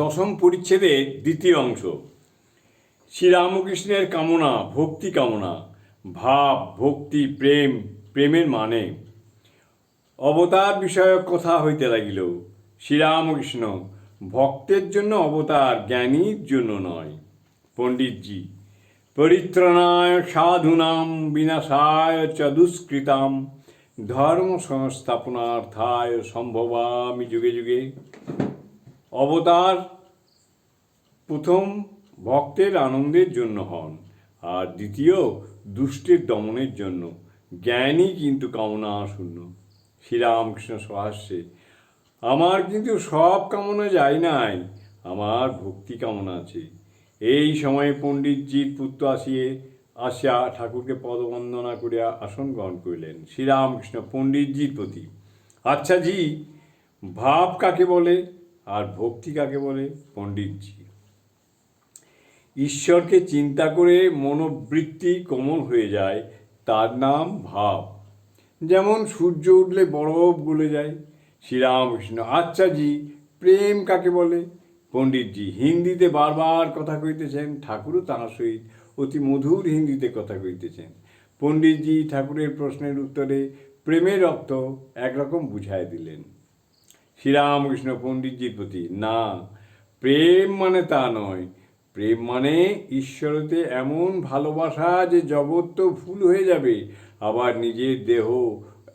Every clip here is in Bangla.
দশম পরিচ্ছেদের দ্বিতীয় অংশ। শ্রীরামকৃষ্ণের কামনা, ভক্তি কামনা, ভাব, ভক্তি, প্রেম, প্রেমের মানে। অবতার বিষয়ক কথা হইতে লাগিল, শ্রীরামকৃষ্ণ ভক্তের জন্য অবতার, জ্ঞানীর জন্য নয়। পণ্ডিতজি, পরিত্রাণায় সাধুনাম বিনাশায় চ দুষ্কৃতাম, ধর্ম সংস্থাপনার্থায় সম্ভবামি যুগে যুগে। অবতার প্রথম ভক্তের আনন্দের জন্য হন, আর দ্বিতীয় দুষ্টের দমনের জন্য। জ্ঞানী কিন্তু কামনা শূন্য। শ্রীরামকৃষ্ণ সহাস্যে, আমার কিন্তু সব কামনা যায় নাই, আমার ভক্তি কামনা আছে। এই সময়ে পণ্ডিতজির পুত্র আসিয়ে আসিয়া ঠাকুরকে পদবন্দনা করিয়া আসন গ্রহণ করিলেন শ্রীরামকৃষ্ণ পণ্ডিতজির প্রতি। আচ্ছা জি, ভাব কাকে বলে? আর ভক্তি কাকে বলে? পণ্ডিতজি। ঈশ্বরকে চিন্তা করে মনোবৃত্তি কোমল হয়ে যায়, তার নাম ভাব। যেমন সূর্য উঠলে বরফ গলে যায়, শ্রীরামকৃষ্ণ। আচ্ছা জি, প্রেম কাকে বলে? পণ্ডিতজি, হিন্দিতে বারবার কথা কইতেছেন, ঠাকুরও তাহার সহিত অতি মধুর হিন্দিতে কথা কইতেছেন। পণ্ডিতজি ঠাকুরের প্রশ্নের উত্তরে প্রেমের অর্থ একরকম বুঝায় দিলেন। শ্রীরামকৃষ্ণ পণ্ডিতজির প্রতি না প্রেম মানে তা নয়। প্রেম মানে ঈশ্বরতে এমন ভালোবাসা যে জগৎ তো ভুল হয়ে যাবে। আবার নিজের দেহ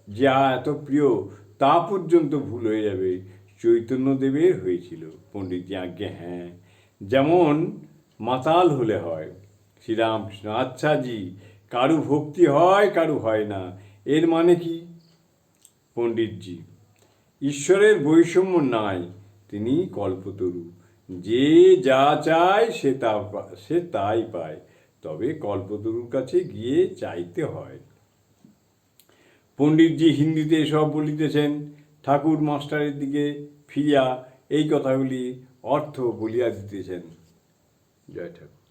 যা এত প্রিয়, তা পর্যন্ত ভুল হয়ে যাবে। চৈতন্যদেবের হয়েছিল। পণ্ডিতজি আজ্ঞে হ্যাঁ। যেমন মাতাল হলে হয়। শ্রীরামকৃষ্ণ আচ্ছা জি, কারু ভক্তি হয়, কারু হয় না। এর মানে কি? পণ্ডিতজি ঈশ্বরের বৈষম্য নাই, তিনি কল্পতরু। যে যা চায় সে তা সে তাই পায়। তবে কল্পতরুর কাছে গিয়ে চাইতে হয়। পণ্ডিতজি হিন্দিতে এসব বলিতেছেন। ঠাকুর মাস্টারের দিকে ফিরিয়া এই কথাগুলি অর্থ বলিয়া দিতেছেন। জয় ঠাকুর।